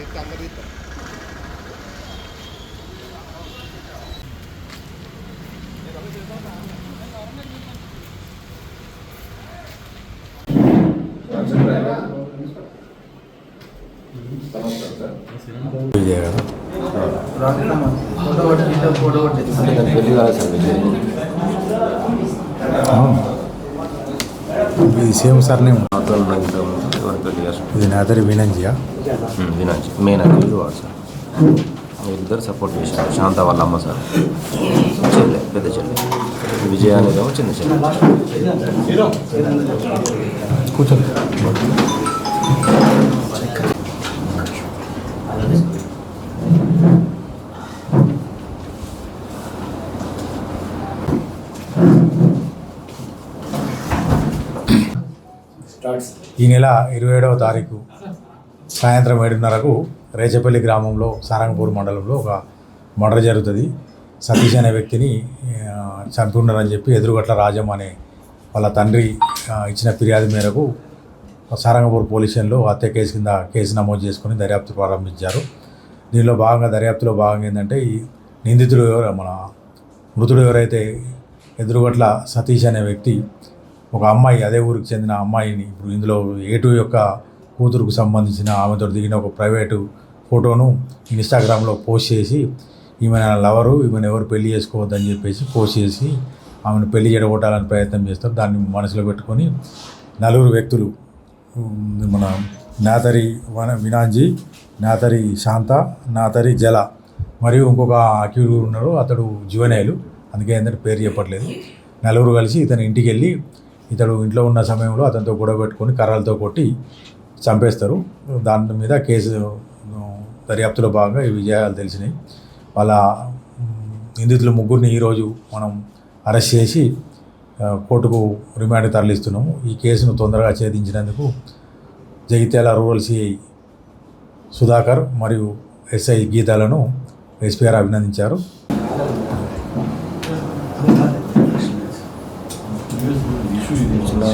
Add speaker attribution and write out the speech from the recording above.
Speaker 1: తీస్తే అందరు తీస్తారు
Speaker 2: విజయ్ గారు
Speaker 3: ఫోటో కొట్టి ఇంట్లో ఫోటో కొట్టి
Speaker 2: అంటే దాని పెళ్ళి కాలేదు సార్ విజయ్
Speaker 4: ఇది సేమ్
Speaker 2: ఎవరి పెళ్ళి చేస్తాం
Speaker 4: ఇది నాదరి వినంజియా.
Speaker 2: వినాచి మెయిన్ వాడు సార్. వీళ్ళిద్దరు సపోర్ట్ చేశారు. శాంత వాళ్ళ అమ్మ సార్. చెల్లె పెద్ద చెల్లె. విజయ అనేదేమో చిన్న చెల్లె.
Speaker 4: కూర్చోండి. ఈ నెల ఇరవై ఏడవ తారీఖు సాయంత్రం ఏడున్నరకు రేచపల్లి గ్రామంలో సారంగపూర్ మండలంలో ఒక మర్డర్ జరుగుతుంది. సతీష్ అనే వ్యక్తిని ఆ, చెప్పి ఎదురుగట్ల రాజం అనే వాళ్ళ తండ్రి ఇచ్చిన ఫిర్యాదు మేరకు సారంగపూర్ పోలీస్ స్టేషన్లో హత్య కేసు కింద కేసు నమోదు చేసుకొని దర్యాప్తు ప్రారంభించారు. దీనిలో భాగంగా దర్యాప్తులో భాగంగా ఏంటంటే ఈ నిందితుడు ఎవరు? మన మృతుడు ఎవరైతే ఎదురుగట్ల సతీష్ అనే వ్యక్తి ఒక అమ్మాయి అదే ఊరికి చెందిన అమ్మాయిని ఇప్పుడు ఇందులో ఏటు యొక్క కూతురుకు సంబంధించిన ఆమెతో దిగిన ఒక ప్రైవేటు ఫోటోను ఇన్స్టాగ్రామ్లో పోస్ట్ చేసి ఈమె నా లవరు ఈమెను ఎవరు పెళ్ళి చేసుకోవద్దని చెప్పేసి పోస్ట్ చేసి ఆమెను పెళ్ళి చెడగొట్టాలని ప్రయత్నం చేస్తారు. దాన్ని మనసులో పెట్టుకొని నలుగురు వ్యక్తులు మన నాతరి వన వినాంజీ నాతరి శాంత నాతరి జల మరియు ఇంకొక అక్యూడు ఉన్నాడు అతడు జీవనేయులు అందుకే ఏంటంటే పేరు చెప్పట్లేదు. నలుగురు కలిసి ఇతని ఇంటికి వెళ్ళి ఇతడు ఇంట్లో ఉన్న సమయంలో అతనితో గొడవ పెట్టుకొని కర్రలతో కొట్టి చంపేస్తారు. దాని మీద కేసు దర్యాప్తులో భాగంగా ఈ విజయాలు తెలిసినాయి. వాళ్ళ నిందితులు ముగ్గురిని ఈరోజు మనం అరెస్ట్ చేసి కోర్టుకు రిమాండ్ తరలిస్తున్నాము. ఈ కేసును తొందరగా ఛేదించినందుకు జగిత్యాల రూరల్ సిఐ సుధాకర్ మరియు ఎస్ఐ గీతాలను ఎస్పీఆర్ అభినందించారు. ఎస్పీ గారు అభినందించారు
Speaker 2: చిన్న